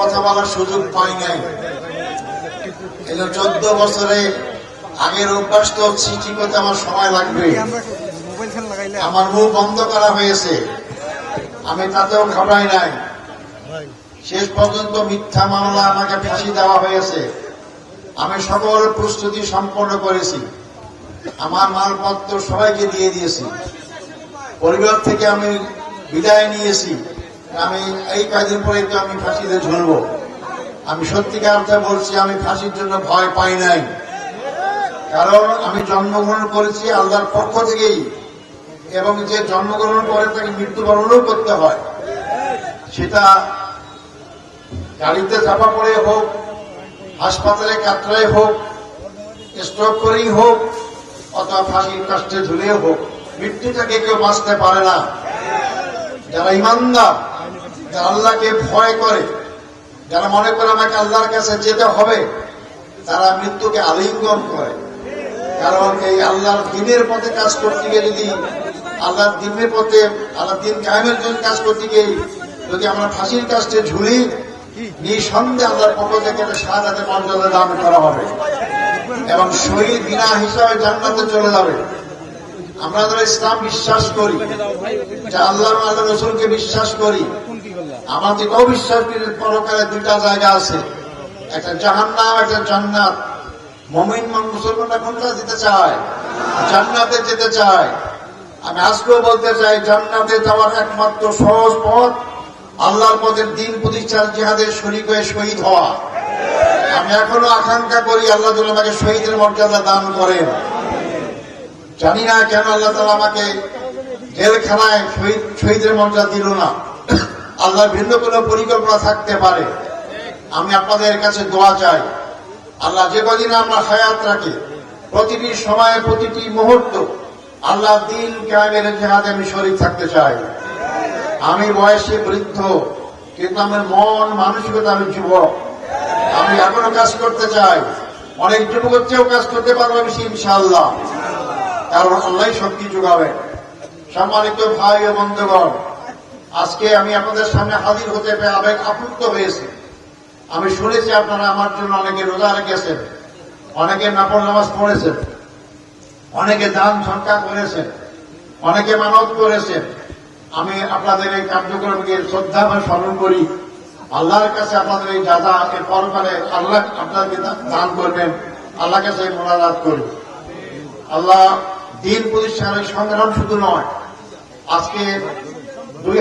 কথা বলার সুযোগ পাই নাই। এই চোদ্দ বছরে আগের অভ্যাস তো চিঠি করতে আমার সময় লাগবে। আমরা মুখ বন্ধ করা হয়েছে। আমি তাতেও ঘাবড়াই নাই। শেষ পর্যন্ত মিথ্যা মামলা আমাকে ফাঁসি দেওয়া হয়েছে। আমি সকল প্রস্তুতি সম্পন্ন করেছি। আমার মালপত্র সবাইকে দিয়ে দিয়েছি। পরিবার থেকে আমি বিদায় নিয়েছি। আমি এই কাজের পরে তো আমি ফাঁসিতে ঝুলব। আমি সত্যিকার অর্থে বলছি, আমি ফাঁসির জন্য ভয় পাই নাই। কারণ আমি জন্মগ্রহণ করেছি আল্লাহর পক্ষ থেকেই। এবং যে জন্মগ্রহণ করে তাকে মৃত্যুবরণও করতে হয়। সেটা গাড়িতে চাপা পড়ে হোক, হাসপাতালে কাতরায় হোক স্ট্রোক করেই হোক, অথবা ফাঁসির কাষ্টে ঝুলেও হোক মৃত্যু থেকে কেউ বাঁচতে পারে না। যারা ইমানদার যারা আল্লাহকে ভয় করে, যারা মনে করে আমাকে আল্লাহর কাছে যেতে হবে, তারা মৃত্যুকে আলিঙ্গন করে। কারণ এই আল্লাহর দিনের পথে কাজ করতে গিয়ে যদি আল্লাহর দিনের পথে আল্লাহ দিন কায়েমের জন্য কাজ করতে গিয়ে যদি আমরা ফাঁসির কাজটা ঝুলি, নিঃসন্দেহে আল্লাহর পক্ষ থেকে সাদাতে মর্যাদা দান করা হবে। এবং শহীদ বিনা হিসাবে জান্নাতে চলে যাবে। আমরা যারা ইসলাম বিশ্বাস করি যে আল্লাহ আল্লাহ রসুলকে বিশ্বাস করি আমাদেরকেও বিশ্বাস করি পরকালে দুইটা জায়গা আছে। একটা জাহান্নাম, একটা জান্নাত। মমিন মুসলমানরা কোনটা যেতে চায়? জান্নাতে যেতে চায়। আমি আজকেও বলতে চাই, জান্নাতে যাওয়ার একমাত্র সহজ পথ আল্লাহর পদের দিন প্রতিষ্ঠার জিহাদের শরিক হয়ে শহীদ হওয়া। আমি এখনও আকাঙ্ক্ষা করি আল্লাহ তালা আমাকে শহীদের মর্যাদা দান করেন। জানি না কেন আল্লাহ তালা আমাকে জেলখানায় শহীদ শহীদের মর্যাদা দিল না। আল্লাহর ভিন্ন কোনো পরিকল্পনা থাকতে পারে। আমি আপনাদের কাছে দোয়া চাই, আল্লাহ যে কদিন আমরা হায়াত রাখি, প্রতিটি সময়ে প্রতিটি মুহূর্ত আল্লাহ দিন কায়েমের জেহাদে আমি শরীর থাকতে চাই। আমি বয়সে বৃদ্ধ, কিন্তু আমার মন মানসিকতা, আমি যুবক। আমি এখনও কাজ করতে চাই, অনেক যুবকের চেয়েও কাজ করতে পারব আমি ইনশাআল্লাহ। কারণ আল্লাহ সবকিছু যোগাবে সম্মানিত ভাই ও বন্ধুগণ আজকে আমি আপনাদের সামনে হাজির হতে পেরে আবেগ আপ্লুত হয়েছে। আমি শুনেছি আপনারা আমার জন্য অনেকে রোজা রেখেছেন, অনেকে নাপল নামাজ পড়েছেন, অনেকে দান সংখ্যা করেছেন, অনেকে মানত করেছেন। আমি আপনাদের এই কার্যক্রমকে শ্রদ্ধা বা স্মরণ করি। আল্লাহর কাছে আপনাদের এই দাদা এর পরকালে আল্লাহ আপনাদেরকে দান করবেন আল্লাহ কাছে মোনাজাত করি। আল্লাহ দিন প্রতিষ্ঠানের সংগ্রাম শুধু নয়, আজকে দুই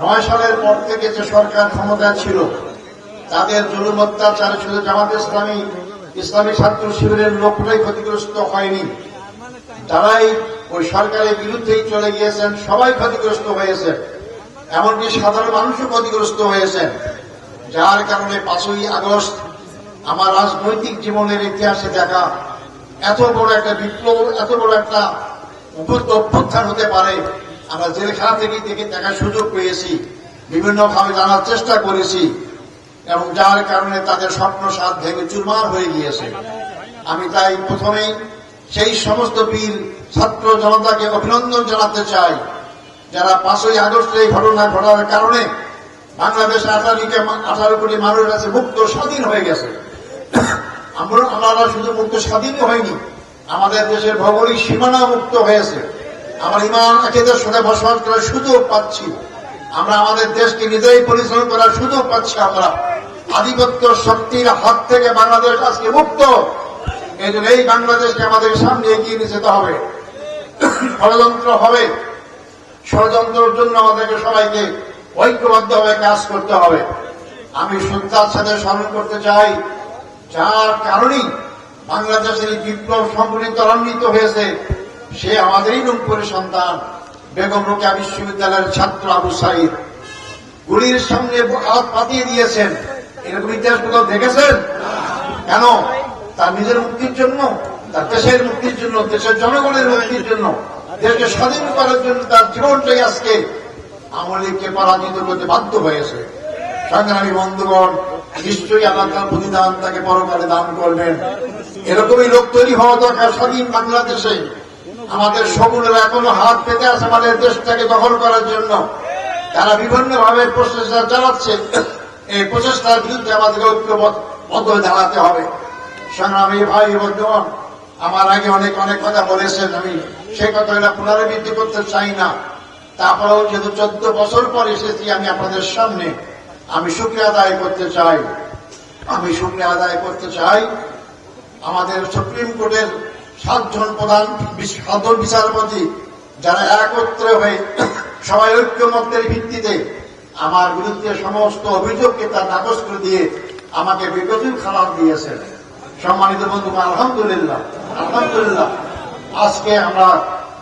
নয় সালের পর থেকে যে সরকার ক্ষমতায় ছিল, তাদের জুলুম, অত্যাচারে, শুধু জামাত ইসলামী ইসলামী ছাত্র শিবিরের লোকটাই ক্ষতিগ্রস্ত হয়নি। যারাই ওই সরকারের বিরুদ্ধেই চলে গিয়েছেন, সবাই ক্ষতিগ্রস্ত হয়েছে। এমনকি সাধারণ মানুষও ক্ষতিগ্রস্ত হয়েছেন যার কারণে পাঁচই আগস্ট আমার রাজনৈতিক জীবনের ইতিহাসে দেখা এত বড় একটা বিপ্লব, এত বড় একটা অভ্যুত- অভ্যুত্থান হতে পারে। আমরা জেলখানা থেকে থেকে দেখার সুযোগ পেয়েছি। বিভিন্নভাবে জানার চেষ্টা করেছি এবং যার কারণে তাদের স্বপ্ন সাত ভেঙে চুরমার হয়ে গিয়েছে। আমি তাই প্রথমেই সেই সমস্ত বীর, ছাত্র জনতাকে অভিনন্দন জানাতে চাই, যারা পাঁচই আগস্ট এই ঘটনা ঘটার কারণে বাংলাদেশ আঠারোকে আঠারো কোটি মানুষ আছে মুক্ত, স্বাধীন হয়ে গেছে। আমরা আমরা শুধু মুক্ত, স্বাধীনই হয়নি, আমাদের দেশের ভৌগোলিক সীমানা মুক্ত হয়েছে। আমার ইমান আকিদের সাথে বসবাস করার সুযোগ পাচ্ছি। আমরা আমাদের দেশকে নিজেই পরিশ্রম করার সুযোগ পাচ্ছি আমরা। আধিপত্য শক্তির হাত থেকে বাংলাদেশ আজকে মুক্ত। এই জন্য এই বাংলাদেশকে আমাদের সামনে এগিয়ে নিয়ে যেতে হবে। ষড়যন্ত্র হবে। ষড়যন্ত্রের জন্য আমাদেরকে সবাইকে ঐক্যবদ্ধভাবে কাজ করতে হবে। আমি শ্রদ্ধার সাথে স্মরণ করতে চাই। যার কারণেই বাংলাদেশের এই বিপ্লব সম্পূর্ণ ত্বরান্বিত হয়েছে। সে আমাদেরই রূপপুরের সন্তান। বেগম রোকেয়া বিশ্ববিদ্যালয়ের ছাত্র আবু সাইদ। গুলির সামনে হাত পাতিয়ে দিয়েছেন। এরকম ইতিহাস কোথাও দেখেছেন? কেন? তার নিজের মুক্তির জন্য, তার দেশের মুক্তির জন্য, দেশের জনগণের মুক্তির জন্য, দেশকে স্বাধীন করার জন্য তার জীবনটাই আজকে আমলিকে পরাজিত করতে বাধ্য হয়েছে। সংগ্রামী বন্ধুগণ, নিশ্চয়ই আল্লাহ তার প্রতিদান তাকে পরকালে দান করবেন। এরকমই লোক তৈরি হওয়া দরকার স্বাধীন বাংলাদেশে। আমাদের শগুনেরা এখনও হাত পেতে আছে আমাদের দেশটাকে দখল করার জন্য। তারা বিভিন্ন ভাবে প্রচেষ্টা চালাচ্ছে। এই প্রচেষ্টার বিরুদ্ধে আমাদেরকে ঐক্যবদ্ধ দাঁড়াতে হবে। সংগ্রামী ভাই বন্ধুগণ, আমার আগে অনেক অনেক কথা বলেছেন আমি। সেই কথাগুলো পুনরাবৃত্তি করতে চাই না। তারপরেও যেহেতু চোদ্দ বছর পর এসেছি আমি আপনাদের সামনে, আমি শুক্রিয়া আদায় করতে চাই। আমি শুক্রিয়া আদায় করতে চাই আমাদের সুপ্রিম কোর্টের সাতজন প্রধান সাতজন বিচারপতি যারা একত্রে হয়ে সবাই ঐক্যমত্যের ভিত্তিতে আমার বিরুদ্ধে সমস্ত অভিযোগকে তার নাকচ করে দিয়ে আমাকে বিকশিত খারাপ দিয়েছেন। সম্মানিত বন্ধু আলহামদুলিল্লাহ আলহামদুলিল্লাহ। আজকে আমরা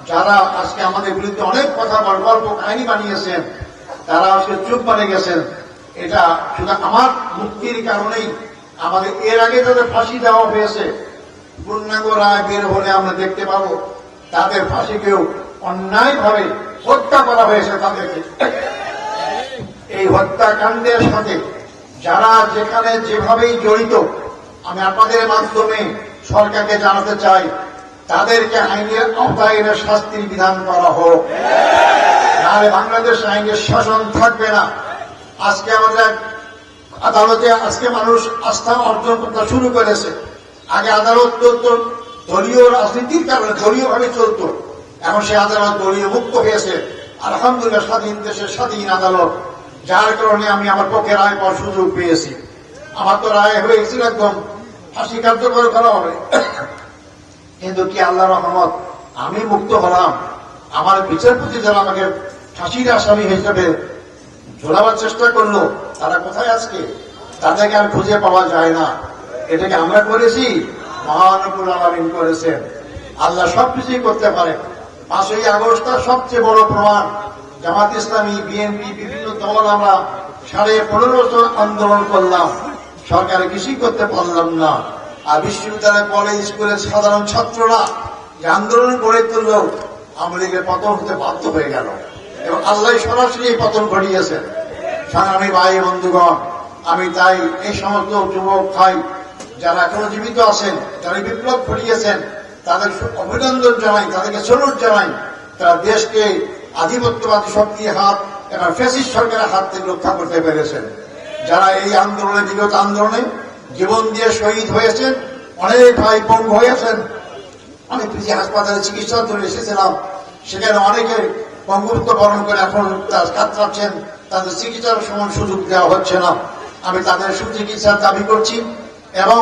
যারা আজকে আমাদের বিরুদ্ধে অনেক কথা, গল্প, কাহিনী বানিয়েছেন তারা আজকে চুপ মানে গেছেন। এটা শুধু আমার মুক্তির কারণেই, আমাদের এর আগে তাদের ফাঁসি দেওয়া হয়েছে। রায় বের হলে আমরা দেখতে পাবো, তাদের ফাঁসিকেও অন্যায়ভাবে হত্যা করা হয়েছে তাদেরকে। এই হত্যাকাণ্ডের সাথে যারা যেখানে যেভাবেই জড়িত, আমি আপনাদের মাধ্যমে সরকারকে জানাতে চাই, তাদেরকে আইনের আওতায় এনে শাস্তির বিধান করা হোক। নাহলে বাংলাদেশ আইনের শাসন থাকবে না। আজকে আমাদের আদালতে আজকে মানুষ আস্থা অর্জন করতে শুরু করেছে। আগে আদালত চলতো, দলীয় রাজনীতির কারণে দলীয় ভাবে চলতো। এখন সে আদালত দলীয় মুক্ত হয়েছে। আলহামদুলিল্লাহ, স্বাধীন দেশের স্বাধীন আদালত। যার কারণে আমি আমার পক্ষে রায় পাওয়ার সুযোগ পেয়েছি। আমার তো রায় হয়েছিল একদম। ফাঁসি কার্যকর করা হবে। কিন্তু কি আল্লাহ রহমত, আমি মুক্ত হলাম। আমার বিচারপতি যারা আমাকে ফাঁসির আসামি হিসেবে ঝোলাবার চেষ্টা করল, তারা কোথায় আজকে? তাদেরকে আর খুঁজে পাওয়া যায় না। এটাকে আমরা করেছি মহানবুল আলমিন করেছেন। আল্লাহ সবকিছুই করতে পারে। পাঁচই আগস্ট তার সবচেয়ে বড় প্রমাণ। জামাত ইসলামী, বিএনপি, বিভিন্ন দল আমরা সাড়ে পনেরো বছর আন্দোলন করলাম। সরকারে কিছুই করতে পারলাম না। আর বিশ্ববিদ্যালয়, কলেজ স্কুলের সাধারণ ছাত্ররা যে আন্দোলন গড়ে তুলল আমেরিকার পতন হতে বাধ্য হয়ে গেল। এবং আল্লাহ সরাসরি এই পতন ঘটিয়েছেন। সংগ্রামী ভাই, বন্ধুগণ, আমি তাই এই সমস্ত যুবক, ভাই যারা এখনও জীবিত আছেন, যারা বিপ্লব ঘটিয়েছেন, তাদের অভিনন্দন জানাই, তাদেরকে সলুট জানাই। তারা দেশকে আধিপত্যবাদী শক্তির হাত এবং ফেসিস সরকারের হাত থেকে রক্ষা করতে পেরেছেন। যারা এই আন্দোলনে বিগত আন্দোলনে জীবন দিয়ে শহীদ হয়েছেন, অনেক ভাই পঙ্গু হয়েছেন। আমি পিজি হাসপাতালে চিকিৎসার জন্য এসেছিলাম। সেখানে অনেকে পঙ্গুত্ব বরণ করে এখন তার কাতরাচ্ছেন। তাদের চিকিৎসার সমান সুযোগ দেওয়া হচ্ছে না। আমি তাদের সুচিকিৎসার দাবি করছি। এবং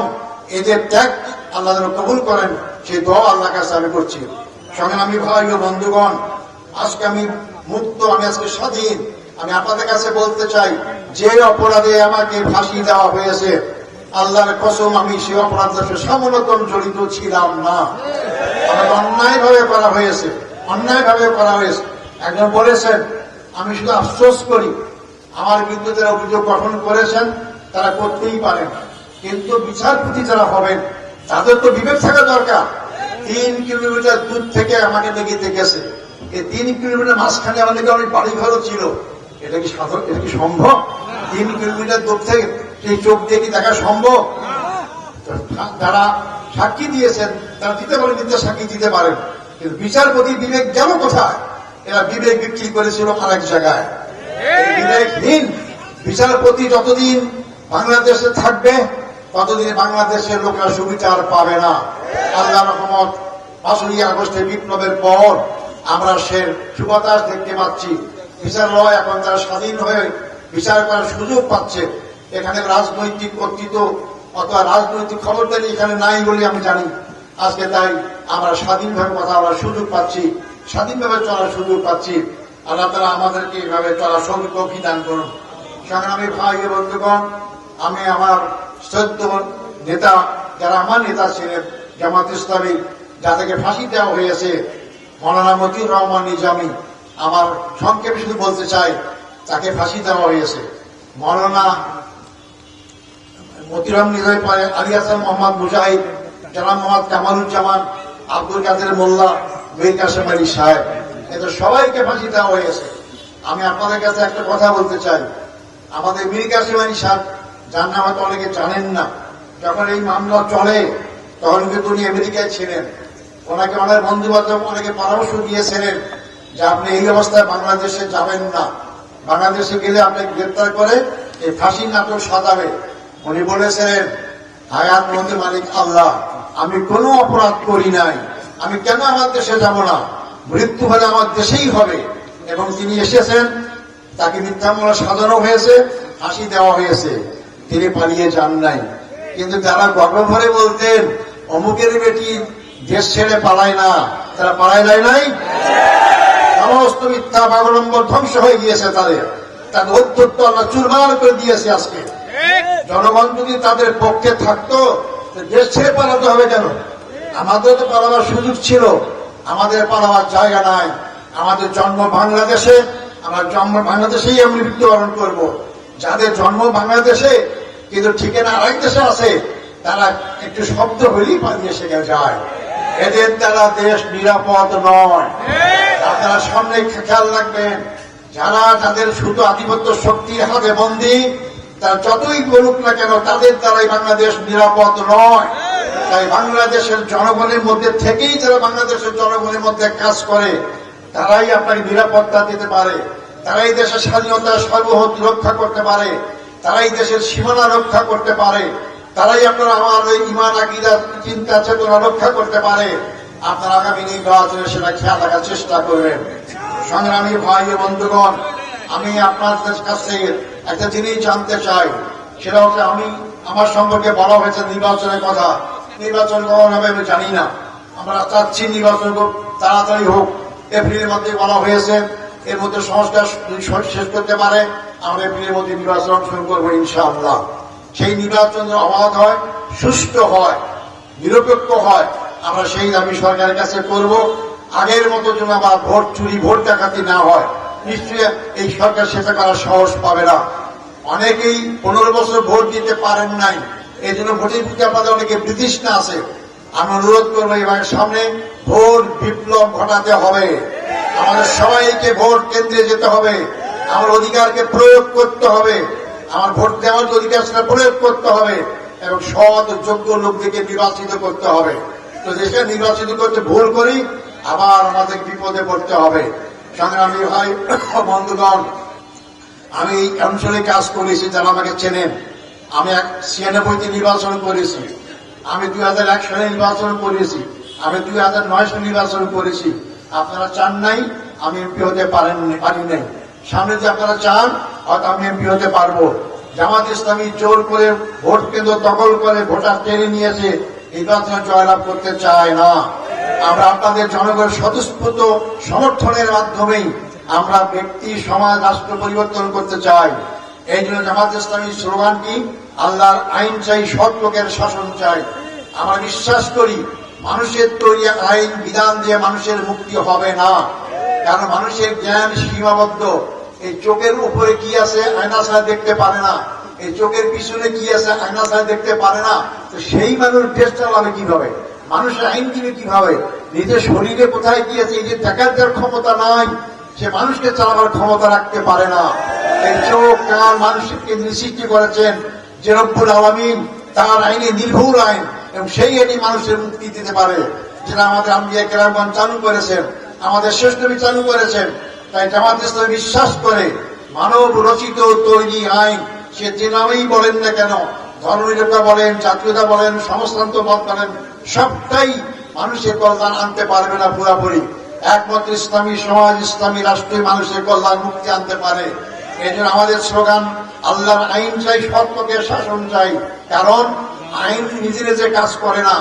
এদের ত্যাগ আল্লাহ যেন কবুল করেন, সেই দোয়া আল্লাহ কাছে আমি করছি। সঙ্গে আমি ভাই ও বন্ধুগণ, আজকে আমি মুক্ত, আমি আজকে স্বাধীন। আমি আপনাদের কাছে বলতে চাই, যে অপরাধে আমাকে ফাঁসি দেওয়া হয়েছে, আল্লাহর কসম আমি সে অপরাধের সমনতম জড়িত ছিলাম না। আমাকে অন্যায় ভাবে করা হয়েছে অন্যায় ভাবে করা হয়েছে। একজন বলেছেন, আমি শুধু আফসোস করি, আমার বিরুদ্ধে যারা অভিযোগ গঠন করেছেন, তারা করতেই পারেন। কিন্তু বিচারপতি যারা হবেন, তাদের তো বিবেক থাকা দরকার। তিন কিলোমিটার দূর থেকে আমাকে দেখিতে গেছে। এই তিন কিলোমিটার মাঝখানে আমাদের অনেক বাড়ি ঘরও ছিল। এটা কি সাধারণ এটা কি সম্ভব? তিন কিলোমিটার দূর থেকে সেই চোখ দিয়ে কি দেখা সম্ভব? যারা সাক্ষী দিয়েছেন, তারা দিতে পারেন কিন্তু সাক্ষী দিতে পারেন। কিন্তু বিচারপতি বিবেক গেল কোথায়? এরা বিবেক বিক্রি করেছিল আরেক জায়গায়। বিবেকহীন বিচারপতি যতদিন বাংলাদেশে থাকবে ততদিন বাংলাদেশের লোকেরা সুবিচার পাবে না? আল্লাহ রহমত পাঁচই আগস্টের বিপ্লবের পর আমরা সে সুবাতাস দেখতে পাচ্ছি। বিচার বিচারালয় এখন তারা স্বাধীন হয়ে বিচার করার সুযোগ পাচ্ছে, এখানে রাজনৈতিক কর্তৃত্ব অথবা রাজনৈতিক খবরদারি এখানে নাই বলে আমি জানি। আজকে তাই আমরা স্বাধীনভাবে কথা বলার সুযোগ পাচ্ছি, স্বাধীনভাবে চলার সুযোগ পাচ্ছি। আল্লাহ তারা আমাদেরকে এভাবে চলার সৌভাগ্য দান করুন। সংগ্রামী ভাই বন্ধুগণ আমি আমার শ্রদ্ধ নেতা, যারা আমার নেতা ছিলেন, জামাত ইসলামী, যাদেরকে ফাঁসি দেওয়া হয়েছে, মৌলানা মতিউর রহমান নিজামী, আমার সংক্ষেপে শুধু বলতে চাই, তাকে ফাঁসি দেওয়া হয়েছে। মৌলানা মতিরাম নিজামী, পরে আলী হাসান মোহাম্মদ মুজাহিদ, জানাব মোহাম্মদ কামালুজ্জামান, আব্দুল কাদের মোল্লা, মীর কাসেম আলী সাহেব, এদের সবাইকে ফাঁসি দেওয়া হয়েছে। আমি আপনাদের কাছে একটা কথা বলতে চাই। আমাদের মীর কাসেম আলী সাহেব যার নাম হয়তো অনেকে জানেন না। যখন এই মামলা চলে, তখন কিন্তু উনি আমেরিকায় ছিলেন। ওনাকে অনেক বন্ধু বান্ধব অনেকে পরামর্শ দিয়েছিলেন যে আপনি এই অবস্থায় বাংলাদেশে যাবেন না। বাংলাদেশে গেলে আপনি গ্রেপ্তার করে এই ফাঁসির নাটক সাজাবে। উনি বলেছিলেন, হায়াত মন্ত্রী মালিক আল্লাহ, আমি কোনো অপরাধ করি নাই। আমি কেন আমার দেশে যাব না? মৃত্যু হলে আমার দেশেই হবে। এবং তিনি এসেছেন, তাকে মিথ্যামূলক সাজানো হয়েছে, ফাঁসি দেওয়া হয়েছে। তিনি পালিয়ে যান নাই। কিন্তু যারা গর্ব ভরে বলতেন, অমুকের বেটি দেশ ছেড়ে পালায় না। তারা পালায় যায় নাই? সমস্ত মিথ্যা অবলম্বন ধ্বংস হয়ে গিয়েছে তাদের। তাদের অত্যত্ব আল্লাহ চুরমার করে দিয়েছে আজকে। জনগণ যদি তাদের পক্ষে থাকতো দেশ ছেড়ে পালাতে হবে কেন? আমাদের তো পালাবার সুযোগ ছিল। আমাদের পালাবার জায়গা নাই। আমাদের জন্ম বাংলাদেশে, আমরা জন্ম বাংলাদেশেই আমি মৃত্যুবরণ করব। যাদের জন্ম বাংলাদেশে কিন্তু ঠিকানা আরেক দেশে আছে, তারা একটু শব্দ হলেই পালিয়ে সেখানে যায়। এদের দ্বারা দেশ নিরাপদ নয়। আপনারা সামনে খেয়াল রাখবেন, যারা তাদের শুধু আধিপত্য শক্তির হাতে বন্দী, তারা যতই করুক না কেন, তাদের দ্বারাই বাংলাদেশ নিরাপদ নয়। তাই বাংলাদেশের জনগণের মধ্যে থেকেই যারা বাংলাদেশের জনগণের মধ্যে কাজ করে, তারাই আপনাকে নিরাপত্তা দিতে পারে। তারাই দেশের স্বাধীনতা সর্বহত রক্ষা করতে পারে। তারাই দেশের সীমানা রক্ষা করতে পারে। তারাই আপনারা আমার এই ইমান আকিদা, চিন্তা, চেতনা রক্ষা করতে পারে। আপনার আগামী নির্বাচনে সেটা খেয়াল রাখার চেষ্টা করবেন। সংগ্রামী ভাই বন্ধুগণ, আমি আপনাদের কাছ একটা জিনিস জানতে চাই। সেটা হচ্ছে আমি আমার সম্পর্কে বলা হয়েছে নির্বাচনের কথা। নির্বাচন কখন হবে আমি জানি না। আমরা চাচ্ছি নির্বাচন তাড়াতাড়ি হোক। এপ্রিলের মধ্যে বলা হয়েছে, এর মধ্যে সংস্কার শেষ করতে পারে। আমরা এপ্রিলের মধ্যে নির্বাচন শুরু করব ইনশাআল্লাহ। সেই নির্বাচন যেন অবাধ হয়, সুষ্ঠু হয়, নিরপেক্ষ হয়, আমরা সেই দাবি সরকারের কাছে করব। আগের মতো যেন আবার ভোট চুরি, ভোট ডাকাতি না হয়, নিশ্চয়ই এই সরকার সেটা করার সাহস পাবে না। অনেকেই পনেরো বছর ভোট দিতে পারেন নাই, এই জন্য ভোটের প্রতি আপনাদের অনেকে বিতৃষ্ণা আছে। আমি অনুরোধ করব এবার সামনে ভোট বিপ্লব ঘটাতে হবে। আমাদের সবাইকে ভোট কেন্দ্রে যেতে হবে। আমার অধিকারকে প্রয়োগ করতে হবে। আমার ভোট দেওয়ার যে অধিকার সেটা প্রয়োগ করতে হবে এবং সৎ যোগ্য লোকদেরকে নির্বাচিত করতে হবে। তো যেটা নির্বাচিত করতে ভুল করি, আবার আমাদের বিপদে পড়তে হবে। সংগ্রামী ভাই, বন্ধুগণ, আমি এই অঞ্চলে কাজ করেছি, যারা আমাকে চেনেন। আমি এক ছিয়ানব্বইতে নির্বাচন করেছি। আমি দুই হাজার এক সালে নির্বাচন করেছি। আমি দুই হাজার নয় সালে নির্বাচন করেছি। আপনারা চান নাই, আমি এমপি হতে পারেন পারি নাই। সামনে যে আপনারা চান হয়তো আমি এমপি হতে পারব। জামাত ইসলামী জোর করে ভোট কেন্দ্র দখল করে ভোটার টেনে নিয়েছে, নির্বাচনে জয়লাভ করতে চায় না। আমরা আপনাদের জনগণের স্বতঃস্ফূর্ত সমর্থনের মাধ্যমেই আমরা ব্যক্তি, সমাজ, রাষ্ট্র পরিবর্তন করতে চাই। এই জন্য জামাত ইসলামী স্লোগান কি? আল্লাহর আইন চাই, সৎ লোকের শাসন চাই। আমরা বিশ্বাস করি, মানুষের তৈরি আইন, বিধান দিয়ে মানুষের মুক্তি হবে না। কারণ মানুষের জ্ঞান সীমাবদ্ধ। এই চোখের উপরে কি আছে, আয়না ছাড়া দেখতে পারে না। এই চোখের পিছনে কি আছে, আয়না ছাড়া দেখতে পারে না। তো সেই মানুষ দেশ চালাবে কীভাবে? মানুষের আইন দিবে কীভাবে? নিজের শরীরে কোথায় কি আছে? এই যে দেখার যার ক্ষমতা নাই, সে মানুষকে চালাবার ক্ষমতা রাখতে পারে না। এই চোখ, কান মানুষকে সৃষ্টি করেছেন যে রব্বুল আলমিন, তার আইনে নির্ভুল আইন, এবং সেই আইনে মানুষের মুক্তি দিতে পারে। যেটা আমাদের আম্বিয়া কেরামগঞ্জ চালু করেছেন, আমাদের শ্রেষ্ঠ চালু করেছেন তাই জামাত ইসলাম বিশ্বাস করে মানব রচিত তৈরি আইন, সে যে নামেই বলেন না কেন ধর্মনিরক্ষা বলেন, জাতীয়তা বলেন সমাজতন্ত্রবাদ বলেন, সবটাই মানুষের কল্যাণ আনতে পারবে না পুরাপুরি। একমাত্র ইসলামী সমাজ, ইসলামী রাষ্ট্রে মানুষের কল্যাণ মুক্তি আনতে পারে। এই জন্য আমাদের স্লোগান, আল্লাহর আইন চাই, সত্যকে শাসন চাই। কারণ আইন নিজে নিজে কাজ করে না।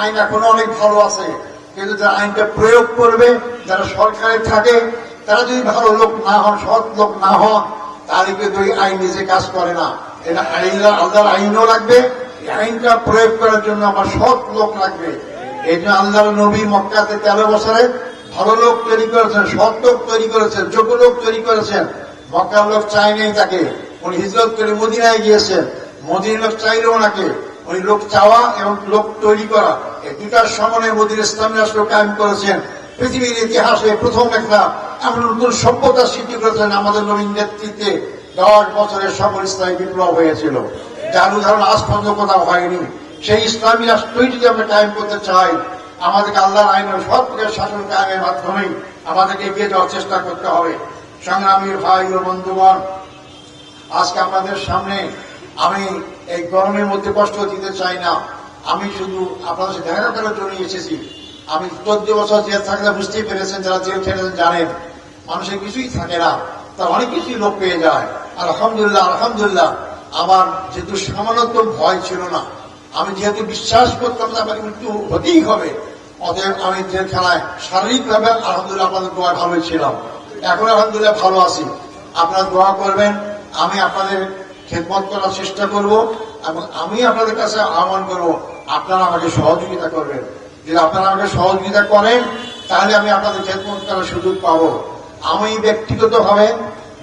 আইন এখনও অনেক ভালো আছে। কিন্তু যারা আইনটা প্রয়োগ করবে, যারা সরকারে থাকে তারা যদি ভালো লোক না হন, সৎ লোক না হন তাহলে কিন্তু ওই আইন নিজে কাজ করে না। এটা আইন, আল্লাহর আইনও লাগবে আইনটা প্রয়োগ করার জন্য আমার সৎ লোক লাগবে। এই জন্য আল্লাহর নবী মক্কাতে তেরো বছরে ভালো লোক তৈরি করেছেন, সৎ লোক তৈরি করেছেন, যোগ্য লোক তৈরি করেছেন। মক্কার লোক চাই নেই তাকে। উনি হিজরত করে মদিনায় গিয়েছেন। মদিনার লোক চাইলেও নাকি ওই লোক চাওয়া এবং লোক তৈরি করা। এই দুটার সমন্বয়ে মোদীর ইসলামী রাষ্ট্র কায়েম করেছেন। পৃথিবীর ইতিহাসে প্রথম একটা এমন নতুন সভ্যতা সৃষ্টি করেছেন আমাদের নবীন নেতৃত্বে দশ বছরের সকল ইসলামী বিপ্লব হয়েছিল। যার উদাহরণ আজ পর্যন্ত কোথাও হয়নি। সেই ইসলামী রাষ্ট্রই যদি আমরা কায়েম করতে চাই, আমাদেরকে আল্লাহর আইন ও সৎ শাসন কায়েমের মাধ্যমেই আমাদেরকে এগিয়ে যাওয়ার চেষ্টা করতে হবে। সংগ্রামীর ভাই ও বন্ধুগণ, আজকে আপনাদের সামনে আমি এই গরমের মধ্যে কষ্ট দিতে চাই না। আমি শুধু আপনাদের সাথে দেখা করার জন্য এসেছি। আমি চোদ্দ বছর জেল থাকলে বুঝতেই পেরেছেন, যারা জেল খেটেছেন জানেন, মানুষের কিছুই থাকে না। তার অনেক কিছুই লোক পেয়ে যায়। আলহামদুলিল্লাহ আলহামদুলিল্লাহ। আমার যেহেতু সামান্যতম ভয় ছিল না, আমি যেহেতু বিশ্বাস করতাম যে আমার মৃত্যু হতেই হবে, অতএব আমি জেলখানায় শারীরিকভাবে আলহামদুলিল্লাহ আপনাদের দোয়া ভালোই ছিলাম। এখন আলহামদুলিল্লাহ ভালো আছি। আপনারা দোয়া করবেন, আমি আপনাদের খেদমত করার চেষ্টা করব এবং আমি আপনাদের কাছে আহ্বান করব, আপনারা আমাকে সহযোগিতা করবেন। যদি আপনারা আমাকে সহযোগিতা করেন, তাহলে আমি আপনাদের খেদমত করার সুযোগ পাবো। আমি ব্যক্তিগতভাবে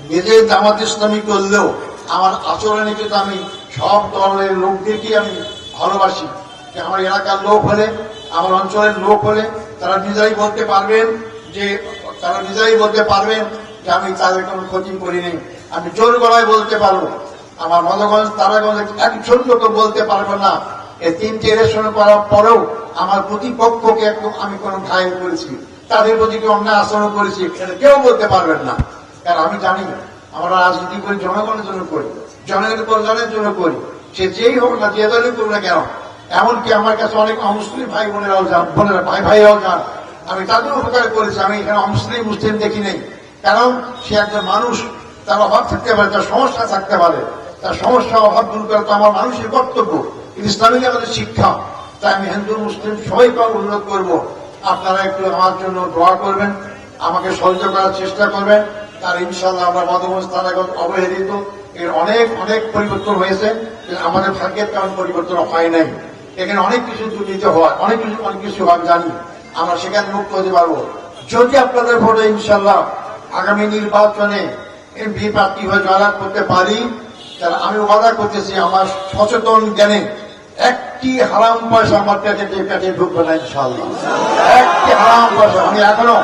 নিজে জামাত ইসলামী করলেও, আমার আচরণে কিন্তু আমি সব দলের লোকদেরকে আমি ভালোবাসি। আমার এলাকার লোক হলে, আমার অঞ্চলের লোক হলে, তারা নিজেরাই বলতে পারবেন যে, তারা নিজেরাই বলতে পারবেন যে আমি তাদের কোনো ক্ষতি করিনি। আমি জোর গলায় বলতে পারব। আমার মধুগঞ্জ তারাগঞ্জ একজন লোক বলতে পারবে না। এই তিনটি ইলেকশন করার পরেও আমার প্রতিপক্ষকে একদম আমি কোনো ঘায়ল করেছি। তাদের প্রতি কি অন্যায় আচরণ করেছি। কেউ বলতে পারবেন না। কারণ আমি জানি আমরা রাজনীতি করি, জনগণের জন্য করি, জনগণের কল্যাণের জন্য করি। সে যেই হোক না, যে দলই করুক না কেন, এমনকি আমার কাছে অনেক অমুসলিম ভাই বোনেরাও যান বোনেরা, ভাই ভাইরাও যান আমি তাদের উপকার করেছি। আমি এখানে অমুসলিম, মুসলিম দেখি নেই। কারণ সে একজন মানুষ, তার অভাব থাকতে পারে, তার সমস্যা থাকতে পারে। তার সমস্যা অভাব দূর করা তো আমার মানুষের কর্তব্য। ইসলামিক আমাদের শিক্ষা। তাই আমি হিন্দু, মুসলিম সবাইকে অনুরোধ করব, আপনারা একটু আমার জন্য দোয়া করবেন, আমাকে সহযোগিতা করার চেষ্টা করবেন। তার ইনশাল্লাহ আমরা মধুমজ তারাগত অবহেলিত। এর অনেক অনেক পরিবর্তন হয়েছে আমাদের ভাগ্যের কারণ পরিবর্তন হয় নাই। এখানে অনেক কিছু দুর্নীতি হয় অনেক কিছু অনেক কিছু আমি জানি। আমরা সেখানে মুক্ত হতে পারব। যদি আপনাদের ভোটে ইনশাল্লাহ আগামী নির্বাচনে এমপি প্রার্থী হয়ে জয়লাভ করতে পারি, তাহলে আমি ওয়াদা করতেছি, আমার সচেতন জ্ঞানে একটি হারাম পয়সা আমার পেটে পেটে ঢুকবে না ইনশাল্লাহ একটি হারাম পয়সা আমি এখনও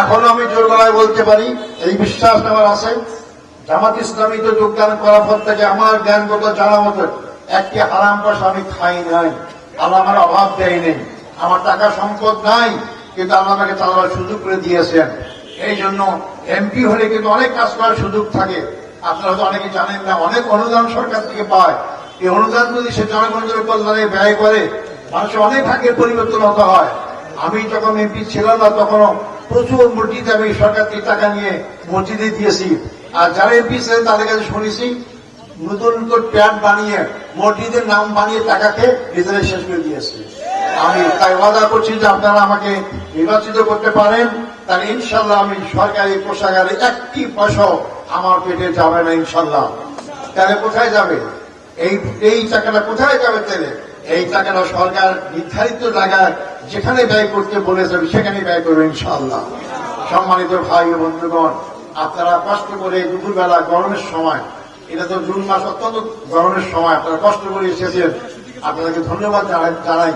এখনও আমি জোর গলায় বলতে পারি, এই বিশ্বাস আমার আছে। জামাত ইসলামী তো যোগদান করার পর থেকে আমার জ্ঞানগত জানা মতো একটি হারাম পয়সা আমি খাই নাই। আল্লাহ আমার অভাব দেয় নেই। আমার টাকা সম্পদ নাই, কিন্তু আল্লাহ আমাকে চালাবার সুযোগ করে দিয়েছেন। এই জন্য এমপি হলে কিন্তু অনেক কাজ করার সুযোগ থাকে। আপনারা তো অনেকে জানেন না, অনেক অনুদান সরকার থেকে পায়। এই অনুদান যদি সে জনগণের কল্যাণে ব্যয় করে। মানুষের অনেক ভাগ্যের পরিবর্তন হতে হয়। আমি যখন এমপি ছিলাম না, তখনও প্রচুর মসজিদে আমি সরকার থেকে টাকা নিয়ে মসজিদে দিয়েছি। আর যারা এমপি ছিলেন, তাদের কাছে শুনেছি, নতুন নতুন প্যান্ট বানিয়ে, মসজিদের নাম বানিয়ে টাকাকে ভিতরে শেষ করে দিয়েছে। আমি তাই ওয়াদা করছি যে আপনারা আমাকে নির্বাচিত করতে পারেন। তাহলে ইনশাল্লাহ আমি সরকারি পোশাকারে একটি পয়সাও আমার পেটে যাবে না ইনশাল্লাহ। তাহলে কোথায় যাবে? এই এই টাকাটা কোথায় যাবে তাহলে? এই টাকাটা সরকার নির্ধারিত জায়গায় যেখানে ব্যয় করতে বলেছে সেখানে ব্যয় করবে ইনশাআল্লাহ সম্মানিত ভাই বন্ধুগণ, আপনারা কষ্ট করে দুপুরবেলা গরমের সময়, এটা তো জুন মাস অত্যন্ত গরমের সময়, আপনারা কষ্ট করে এসেছেন। আপনাদেরকে ধন্যবাদ জানাই।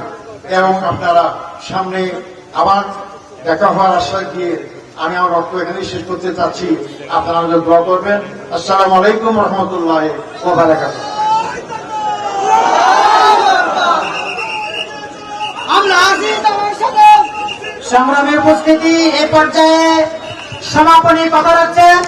এবং আপনারা সামনে আবার দেখা হওয়ার আশ্বাস দিয়ে আমি আমার রক্ত এখানেই শেষ করতে চাচ্ছি। আপনারা আমাদের দোয়া করবেন। আসসালামু আলাইকুম রহমতুল্লাহ ওবারাকাতুহ আমরা সংগ্রামের সংগ্রামী উপস্থিতি এ পর্যায়ে সমাপনী কথা রাখছেন